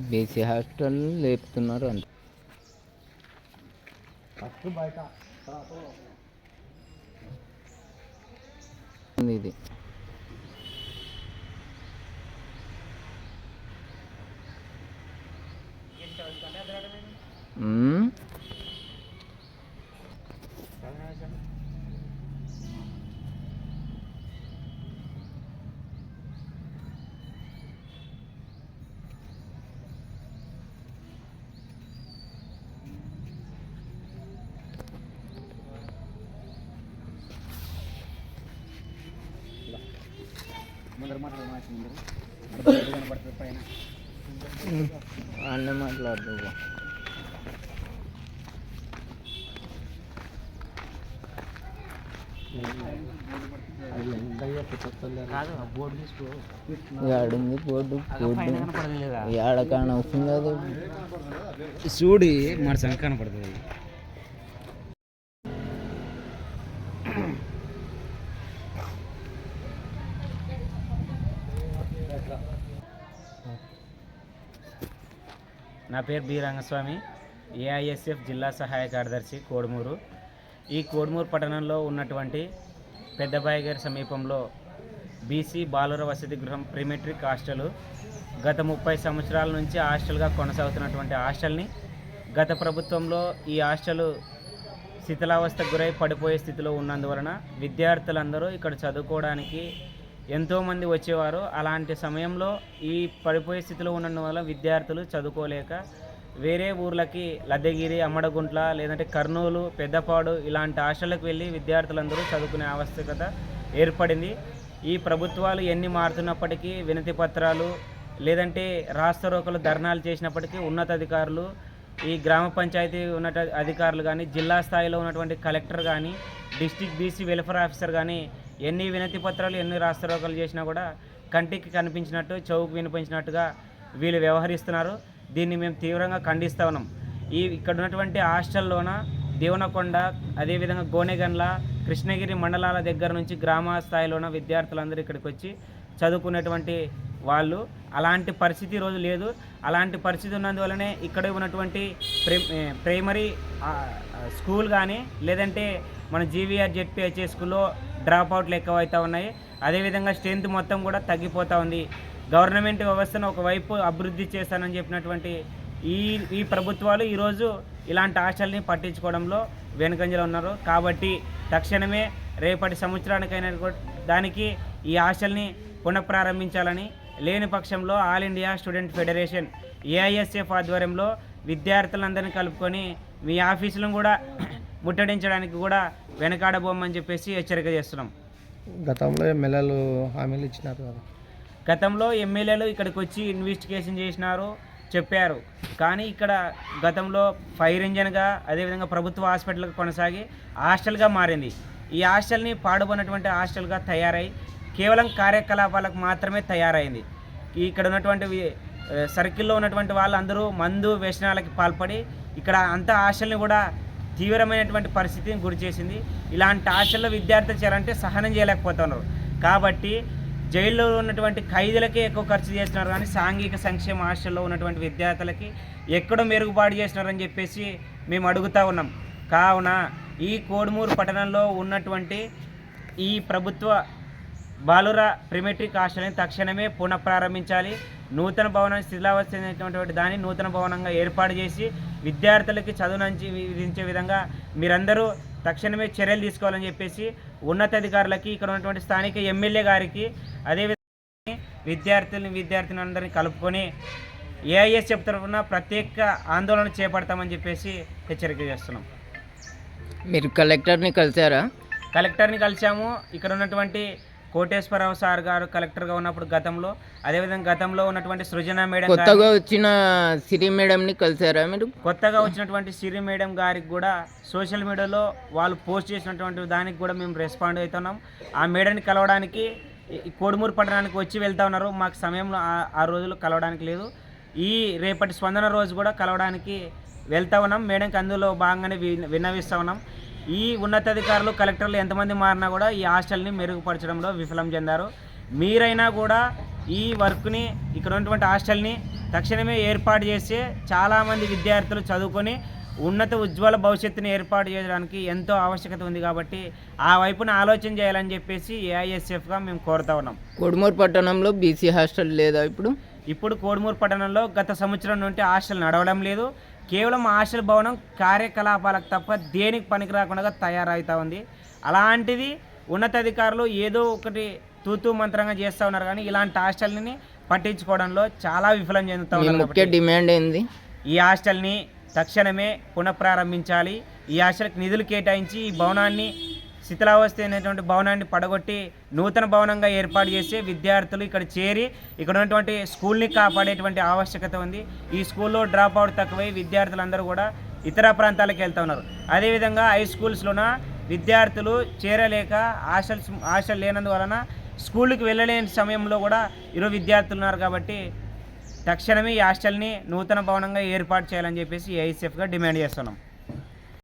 BC hostel లేపుతున్నారు అంట ఇది. మ్మ్. ముందర మాట్లాడు మాట ముందర కనపడుతుంది పైన అన్నీ మాట్లాడు. కాదు బోర్డు తీసుకో. ఏడుంది బోర్డు ఏడ చూడి మన సంఖ్య కనపడుతుంది. నా పేరు బి రంగస్వామి ఏఐఎస్ఎఫ్ జిల్లా సహాయ కార్యదర్శి కోడుమూరు. ఈ కోడుమూరు పట్టణంలో ఉన్నటువంటి పెద్దబాయి గారి సమీపంలో బీసీ బాలుర వసతి గృహం ప్రిమెట్రిక్ హాస్టల్. గత ముప్పై సంవత్సరాల నుంచి హాస్టల్గా కొనసాగుతున్నటువంటి హాస్టల్ని గత ప్రభుత్వంలో ఈ హాస్టల్ శిథిలావస్థకు గురై పడిపోయే స్థితిలో ఉన్నందువలన విద్యార్థులందరూ ఇక్కడ చదువుకోవడానికి ఎంతోమంది వచ్చేవారు. అలాంటి సమయంలో ఈ పడిపోయే స్థితిలో వల్ల విద్యార్థులు చదువుకోలేక వేరే ఊర్లకి లద్దెగిరి అమ్మడగుంట్ల లేదంటే కర్నూలు పెద్దపాడు ఇలాంటి హాస్టళ్ళకు వెళ్ళి విద్యార్థులందరూ చదువుకునే ఆవశ్యకత ఏర్పడింది. ఈ ప్రభుత్వాలు ఎన్ని మారుతున్నప్పటికీ వినతి పత్రాలు లేదంటే రాస్తారోకలు ధర్నాలు చేసినప్పటికీ ఉన్నతాధికారులు ఈ గ్రామ పంచాయతీ ఉన్న అధికారులు కానీ జిల్లా స్థాయిలో ఉన్నటువంటి కలెక్టర్ కానీ డిస్టిక్ బీసీ వెల్ఫేర్ ఆఫీసర్ కానీ ఎన్ని వినతి పత్రాలు ఎన్ని రాస్తారోకలు చేసినా కూడా కంటికి కనిపించినట్టు చెవుకు వినిపించినట్టుగా వీళ్ళు వ్యవహరిస్తున్నారు. దీన్ని మేము తీవ్రంగా ఖండిస్తా ఉన్నాం. ఈ ఇక్కడ ఉన్నటువంటి హాస్టల్లోన దేవనకొండ అదేవిధంగా గోనెగండ్ల కృష్ణగిరి మండలాల దగ్గర నుంచి గ్రామ స్థాయిలోన విద్యార్థులందరూ ఇక్కడికి వచ్చి చదువుకునేటువంటి వాళ్ళు. అలాంటి పరిస్థితి ఈరోజు లేదు. అలాంటి పరిస్థితి ఉన్నందువలనే ఇక్కడ ఉన్నటువంటి ప్రైమరీ స్కూల్ కానీ లేదంటే మన జీవీఆర్ జెడ్పిహెచ్ఏ స్కూల్లో డ్రాప్ అవుట్లు ఉన్నాయి. అదేవిధంగా స్ట్రెంత్ మొత్తం కూడా తగ్గిపోతూ ఉంది. గవర్నమెంట్ వ్యవస్థను ఒకవైపు అభివృద్ధి చేస్తానని చెప్పినటువంటి ఈ ఈ ప్రభుత్వాలు ఈరోజు ఇలాంటి ఆశల్ని పట్టించుకోవడంలో వెనుకంజలో ఉన్నారు. కాబట్టి తక్షణమే రేపటి సంవత్సరానికైనా కూడా దానికి ఈ ఆశల్ని పునఃప్రారంభించాలని లేని పక్షంలో All India Student Federation AISF ఆధ్వర్యంలో విద్యార్థులందరినీ కలుపుకొని మీ ఆఫీసులను కూడా ముట్టడించడానికి కూడా వెనకాడబోమని చెప్పేసి హెచ్చరిక చేస్తున్నాం. గతంలో ఎమ్మెల్యేలు హామీలు ఇచ్చినారు కదా. గతంలో ఎమ్మెల్యేలు ఇక్కడికి వచ్చి ఇన్వెస్టిగేషన్ చేసినారు చెప్పారు. కానీ ఇక్కడ గతంలో ఫైర్ ఇంజన్గా అదేవిధంగా ప్రభుత్వ హాస్పిటల్గా కొనసాగి హాస్టల్గా మారింది. ఈ హాస్టల్ని పాడుబడినటువంటి హాస్టల్గా తయారై కేవలం కార్యకలాపాలకు మాత్రమే తయారైంది. ఇక్కడ ఉన్నటువంటి సర్కిల్లో ఉన్నటువంటి వాళ్ళందరూ మందు వ్యసనాలకి పాల్పడి ఇక్కడ అంత హాస్టల్ని కూడా తీవ్రమైనటువంటి పరిస్థితిని గురి చేసింది. ఇలాంటి హాస్టల్లో విద్యార్థులు చేయాలంటే సహనం చేయలేకపోతున్నారు. కాబట్టి జైల్లో ఉన్నటువంటి ఖైదీలకే ఎక్కువ ఖర్చు చేస్తున్నారు కానీ సాంఘిక సంక్షేమ హాస్టల్లో ఉన్నటువంటి విద్యార్థులకి ఎక్కడో మెరుగుపాటు చేస్తున్నారని చెప్పేసి మేము అడుగుతా ఉన్నాం. కావున ఈ కోడుమూరు పట్టణంలో ఉన్నటువంటి ఈ ప్రభుత్వ బాలుర ప్రిమెట్రిక్ హాస్టల్ని తక్షణమే పునఃప్రారంభించాలి. నూతన భవనం శిథిలావస్థించినటువంటి దాన్ని నూతన భవనంగా ఏర్పాటు చేసి విద్యార్థులకి చదువునంచి విధించే విధంగా మీరందరూ తక్షణమే చర్యలు తీసుకోవాలని చెప్పేసి ఉన్నతాధికారులకి ఇక్కడ ఉన్నటువంటి స్థానిక ఎమ్మెల్యే గారికి అదేవిధంగా విద్యార్థులని విద్యార్థిని అందరినీ కలుపుకొని ఏఐఎస్ తరఫున ప్రత్యేక ఆందోళన చేపడతామని చెప్పేసి హెచ్చరిక చేస్తున్నాం. మీరు కలెక్టర్ని కలిసారా? కలెక్టర్ని కలిసాము. ఇక్కడ ఉన్నటువంటి కోటేశ్వరరావు సార్ గారు కలెక్టర్గా ఉన్నప్పుడు గతంలో అదేవిధంగా గతంలో ఉన్నటువంటి సృజన మేడం కొత్తగా వచ్చిన సిరి మేడంని కలిసారా మీరు? కొత్తగా వచ్చినటువంటి సిరి మేడం గారికి కూడా సోషల్ మీడియాలో వాళ్ళు పోస్ట్ చేసినటువంటి దానికి కూడా మేము రెస్పాండ్ అవుతున్నాం. ఆ మేడంని కలవడానికి కోడుమూరు పట్టణానికి వచ్చి వెళ్తా ఉన్నారు. మాకు సమయంలో ఆ- రోజులు కలవడానికి లేదు. ఈ రేపటి స్పందన రోజు కూడా కలవడానికి వెళ్తా ఉన్నాం. మేడంకి అందులో భాగంగానే విన్నవిస్తా ఉన్నాం. ఈ ఉన్నతాధికారులు కలెక్టర్లు ఎంతమంది మారినా కూడా ఈ హాస్టల్ని మెరుగుపరచడంలో విఫలం చెందారు. మీరైనా కూడా ఈ వర్క్ని ఇక్కడ ఉన్నటువంటి హాస్టల్ని తక్షణమే ఏర్పాటు చేస్తే చాలామంది విద్యార్థులు చదువుకొని ఉన్నత ఉజ్వల భవిష్యత్తుని ఏర్పాటు చేయడానికి ఎంతో ఆవశ్యకత ఉంది కాబట్టి ఆ వైపున ఆలోచన చేయాలని చెప్పేసి ఏఐఎస్ఎఫ్గా మేము కోరుతా ఉన్నాం. కొడుమూరు పట్టణంలో బీసీ హాస్టల్ లేదా ఇప్పుడు? ఇప్పుడు కోడుమూరు పట్టణంలో గత సంవత్సరం నుండి హాస్టల్ నడవడం లేదు. కేవలం హాస్టల్ భవనం కార్యకలాపాలకు తప్ప దేనికి పనికి రాకుండా తయారవుతా ఉంది. అలాంటిది ఉన్నతాధికారులు ఏదో ఒకటి తూతూ మంత్రంగా చేస్తూ ఉన్నారు కానీ ఇలాంటి హాస్టల్ని పట్టించుకోవడంలో చాలా విఫలం చెందుతూ ఉన్నారు ముఖ్య డిమాండ్ ఏంది? ఈ హాస్టల్ని తక్షణమే పునఃప్రారంభించాలి. ఈ హాస్టల్కి నిధులు కేటాయించి ఈ భవనాన్ని శిథిలావస్థ అయినటువంటి భవనాన్ని పడగొట్టి నూతన భవనంగా ఏర్పాటు చేసి విద్యార్థులు ఇక్కడ చేరి ఇక్కడ ఉన్నటువంటి స్కూల్ని కాపాడేటువంటి ఆవశ్యకత ఉంది. ఈ స్కూల్లో డ్రాప్ అవుట్ తక్కువై విద్యార్థులందరూ కూడా ఇతర ప్రాంతాలకు వెళ్తూ ఉన్నారు. అదేవిధంగా హై స్కూల్స్లోన విద్యార్థులు చేరలేక హాస్టల్స్ హాస్టల్ లేనందువలన స్కూల్కి వెళ్ళలేని సమయంలో కూడా ఇరు విద్యార్థులు ఉన్నారు కాబట్టి తక్షణమే ఈ హాస్టల్ని నూతన భవనంగా ఏర్పాటు చేయాలని చెప్పేసి ఏఐసెఫ్గా డిమాండ్ చేస్తున్నాం.